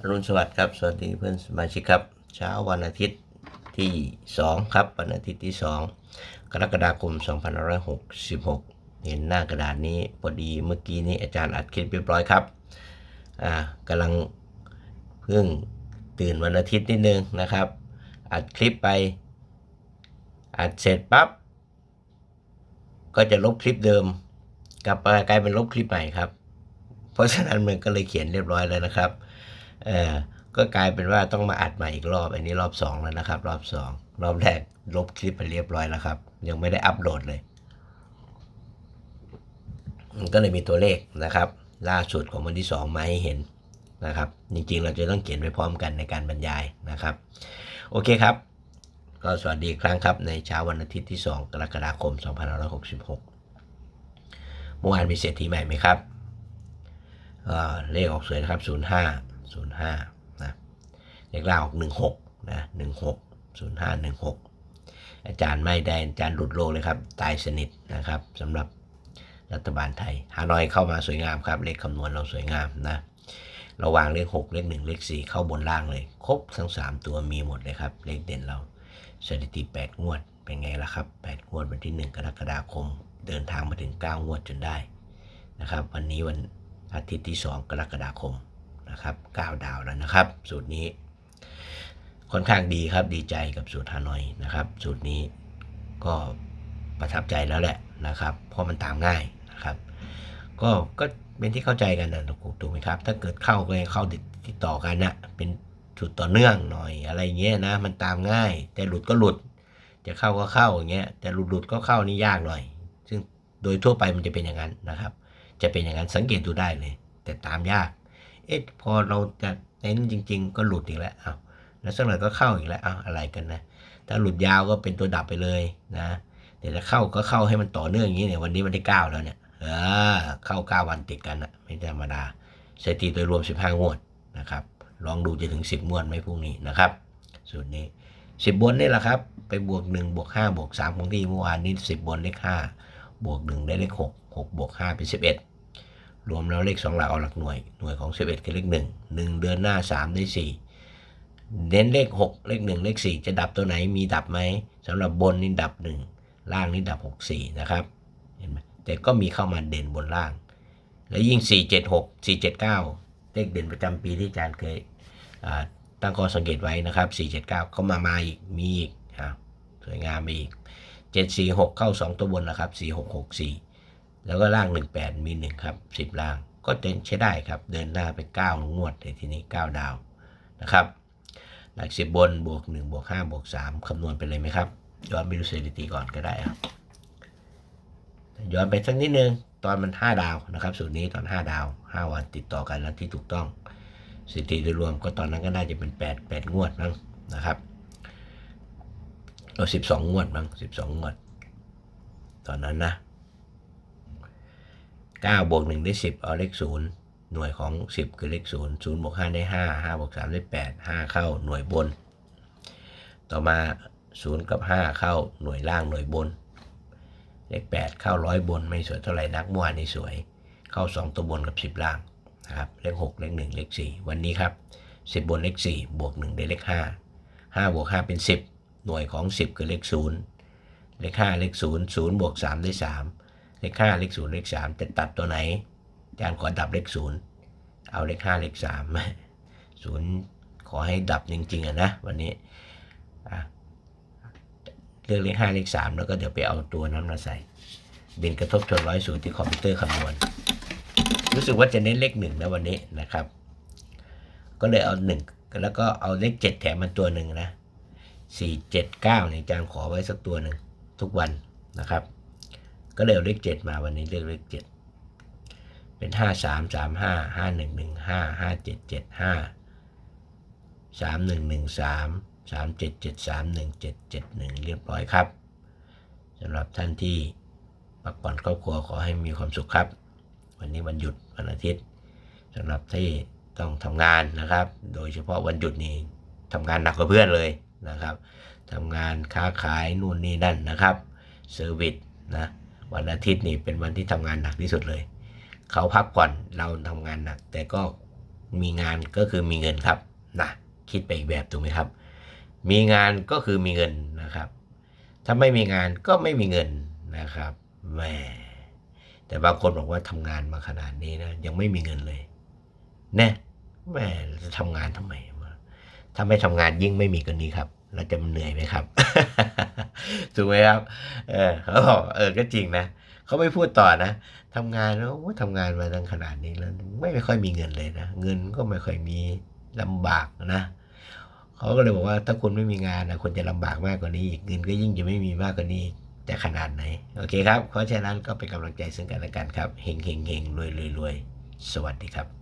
อรุณสวัสดิ์ครับสวัสดีเพื่อนสมาชิกครับ เช้าวันอาทิตย์ที่ 2 ครับ วันอาทิตย์ที่ 2 กรกฎาคม2566 เห็นหน้ากระดาษนี้พอดีเมื่อกี้นี้อาจารย์อัดคลิปเรียบร้อยครับอ่ากำลังเพิ่งตื่นวันอาทิตย์นิดนึงนะครับ อัดคลิปไปอัดเสร็จปั๊บก็จะลบคลิปเดิมกลับมากลายเป็นลบคลิปใหม่ครับ เพราะฉะนั้นมันก็เลยเขียนเรียบร้อยแล้วนะครับ เออก็กลายเป็นว่าต้องมาอัดใหม่อีกรอบ อันนี้รอบสองแล้วนะครับ รอบสองรอบแรกลบคลิปไปเรียบร้อยแล้วครับ ยังไม่ได้อัปโหลดเลยมันก็เลยมีตัวเลขนะครับ ล่าสุดของวันที่สองมาให้เห็นนะครับ จริงๆ เราจะต้องเขียนไปพร้อมกันในการบรรยายนะครับ โอเคครับ ก็สวัสดีครั้งครับในเช้าวันอาทิตย์ที่ 2 กรกฎาคม 2566เมื่อวานมีเศรษฐีใหม่ไหมครับเเลขออกสวยนะครับ 05 05นะเลขล่างออก16นะ16 05 16อาจารย์ไม่ได้อาจารย์หลุดโลกเลยครับตายสนิทนะครับสำหรับรัฐบาลไทยฮานอยเข้ามาสวยงามครับ เลขคำนวณเราสวยงามนะเราวางเลข 6 เลข 1 เลข 4 เข้าบนล่างเลย ครบทั้ง 3 ตัวมีหมดเลยครับ เลขเด่นเราสถิติ 8 งวด เป็นไงล่ะครับ 8 งวดวันที่ 1 กรกฎาคม เดินทางมาถึง 9 งวดจนได้นะครับ วันนี้วันอาทิตย์ที่ 2 กรกฎาคม นะครับ 9 ดาวแล้วนะครับ สูตรนี้ ค่อนข้างดีครับดีใจกับสูตรฮานอยนะครับ สูตรนี้ก็ประทับใจแล้วแหละนะครับ เพราะมันตามง่ายนะครับ ก็ก็เป็นที่เข้าใจกันนะถูกไหมครับ ถ้าเกิดเข้าก็เข้าติดติดต่อกันนะเป็นจุดต่อเนื่องหน่อยอะไรเงี้ยนะ มันตามง่าย แต่หลุดก็หลุด จะเข้าก็เข้าอย่างเงี้ยแต่หลุดหลุดก็เข้านี่ยากหน่อย ซึ่งโดยทั่วไปมันจะเป็นอย่างนั้นนะครับ จะเป็นอย่างนั้นสังเกตดูได้เลย แต่ตามยาก เอ๊ะพอเราจะเน้นจริง ๆ ก็หลุดอีกแล้วอ้าวแล้วสักหน่อยก็เข้าอีกแล้วอ้าวอะไรกันนะถ้าหลุดยาวก็เป็นตัวดับไปเลยนะแต่ถ้าเข้าก็เข้าให้มันต่อเนื่องอย่างนี้เนี่ยวันนี้วันที่เก้าแล้วเนี่ยเออเข้าเก้าวันติดกันอะไม่ธรรมดาสถิติโดยรวมสิบห้างวดนะครับลองดูจะถึงสิบงวดไหมพรุ่งนี้นะครับสูตรนี้สิบบนนี่แหละครับ ไปบวกหนึ่งบวกห้าบวกสามของที่เมื่อวานนี้สิบบนเลขห้าบวกหนึ่งได้เลขหกหกบวกห้าเป็นสิบเอ็ด รวมแล้วเลขสองหลักเอาหลักหน่วย หน่วยของสิบเอ็ดคือเลขหนึ่งหนึ่งเดือนหน้าสามได้สี่เน้นเลขหกเลขหนึ่งเลขสี่จะดับตัวไหนมีดับไหมสำหรับบนนี่ดับหนึ่งล่างนี่ดับหกสี่นะครับเห็นไหมแต่ก็มีเข้ามาเด่นบนล่าง แล้วยิ่งสี่เจ็ดหกสี่เจ็ดเก้าเลขเด่นประจำปีที่อาจารย์เคยตั้งข้อสังเกตไว้นะครับ 479เข้ามามาอีกมีอีกสวยงามมีอีก 746 เข้า 2 ตัวบนนะครับ 4664 แล้วก็ล่าง 18 มี 1 ครับ 10 ล่าง ก็เดินใช้ได้ครับ เดินหน้าไป 9 งวดเลยทีนี้ 9 ดาวนะครับ หลัก 10 บนบวก 1 บวก 5 บวก 3 คำนวณไปเลยไหมครับย้อนไปดูสถิติก่อนก็ได้ครับย้อนไปสักนิดนึง ตอนมัน 5 ดาวนะครับสูตรนี้ตอน 5 ดาว 5 วันติดต่อกันแล้วที่ถูกต้องสถิติโดยรวมก็ตอนนั้นก็น่าจะเป็น 8 8 งวดมั้งนะครับเอา12 งวดมั้ง12 งวด ตอนนั้นนะ 9บวก1ได้ 10 เอาเลข 0 หน่วยของ 10 คือเลข 0 0บวก5ได้ 5 5บวก3ได้ 8 5 เข้าหน่วยบน ต่อมา 0 กับ 5 เข้าหน่วยล่างหน่วยบน เลข 8 เข้าร้อยบนไม่สวยเท่าไหร่นักเมื่อวานนี้สวย เข้า 2 ตัวบนกับ 10 ล่างนะครับเลขหกเลขหนึ่งเลขสี่วันนี้ครับสิบบนเลขสี่บวกหนึ่งได้เลขห้าห้าบวกห้าเป็นสิบหน่วยของสิบคือเลขศูนย์เลขห้าเลขศูนย์ศูนย์บวกสามได้สาม เลขห้าเลขศูนย์เลขสามจะตัดตัวไหนอาจารย์ขอดับเลขศูนย์เอาเลขห้าเลขสามศูนย์ขอให้ดับจริงๆอะนะวันนี้เลือกเลขห้าเลขสามแล้วก็เดี๋ยวไปเอาตัวนั้นมาใส่บินกระทบชนร้อยสูตรที่คอมพิวเตอร์คำนวณ รู้สึกว่าจะเน้นเลขหนึ่งนะวันนี้นะครับ ก็เลยเอาหนึ่งแล้วก็เอาเลขเจ็ดแถมมันตัวหนึ่งนะสี่เจ็ดเก้าเนี่ยอาจารย์ขอไว้สักตัวหนึ่งทุกวันนะครับ ก็เลยเอาเลขเจ็ดมาวันนี้เลือกเลขเจ็ดเป็นห้าสามสามห้าห้าหนึ่งหนึ่งห้าห้าเจ็ดเจ็ดห้าสามหนึ่งหนึ่งสามสามเจ็ดเจ็ดสามหนึ่งเจ็ดเจ็ดหนึ่งเรียบร้อยครับสำหรับท่านที่พักผ่อนครอบครัวขอให้มีความสุขครับ วันนี้วันหยุดวันอาทิตย์สำหรับที่ต้องทำงานนะครับ โดยเฉพาะวันหยุดนี้ทำงานหนักกว่าเพื่อนเลยนะครับทำงานค้าขายนู่นนี่นั่นนะครับเซอร์วิสนะ วันอาทิตย์นี่เป็นวันที่ทำงานหนักที่สุดเลย เขาพักผ่อนเราทำงานหนัก แต่ก็มีงานก็คือมีเงินครับนะคิดไปอีกแบบถูกไหมครับ มีงานก็คือมีเงินนะครับ ถ้าไม่มีงานก็ไม่มีเงินนะครับแหมแต่บางคนบอกว่าทำงานมาขนาดนี้นะยังไม่มีเงินเลยแน่แหมจะทำงานทำไมถ้าไม่ทำงานยิ่งไม่มีกันนี้ครับ เราจะเหนื่อยไหมครับถูกไหมครับ เออเขาบอกเออก็จริงนะเขาไม่พูดต่อนะทำงานแล้วทำงานมาตั้งขนาดนี้แล้วไม่ไม่ค่อยมีเงินเลยนะเงินก็ไม่ค่อยมีลำบากนะเขาก็เลยบอกว่าถ้าคุณไม่มีงานนะคุณจะลำบากมากกว่านี้อีกเงินก็ยิ่งจะไม่มีมากกว่านี้จะขนาดไหนโอเคครับเพราะฉะนั้นก็เป็นกำลังใจซึ่งกันและกันครับเฮงเฮงเฮงรวยรวยรวยสวัสดีครับ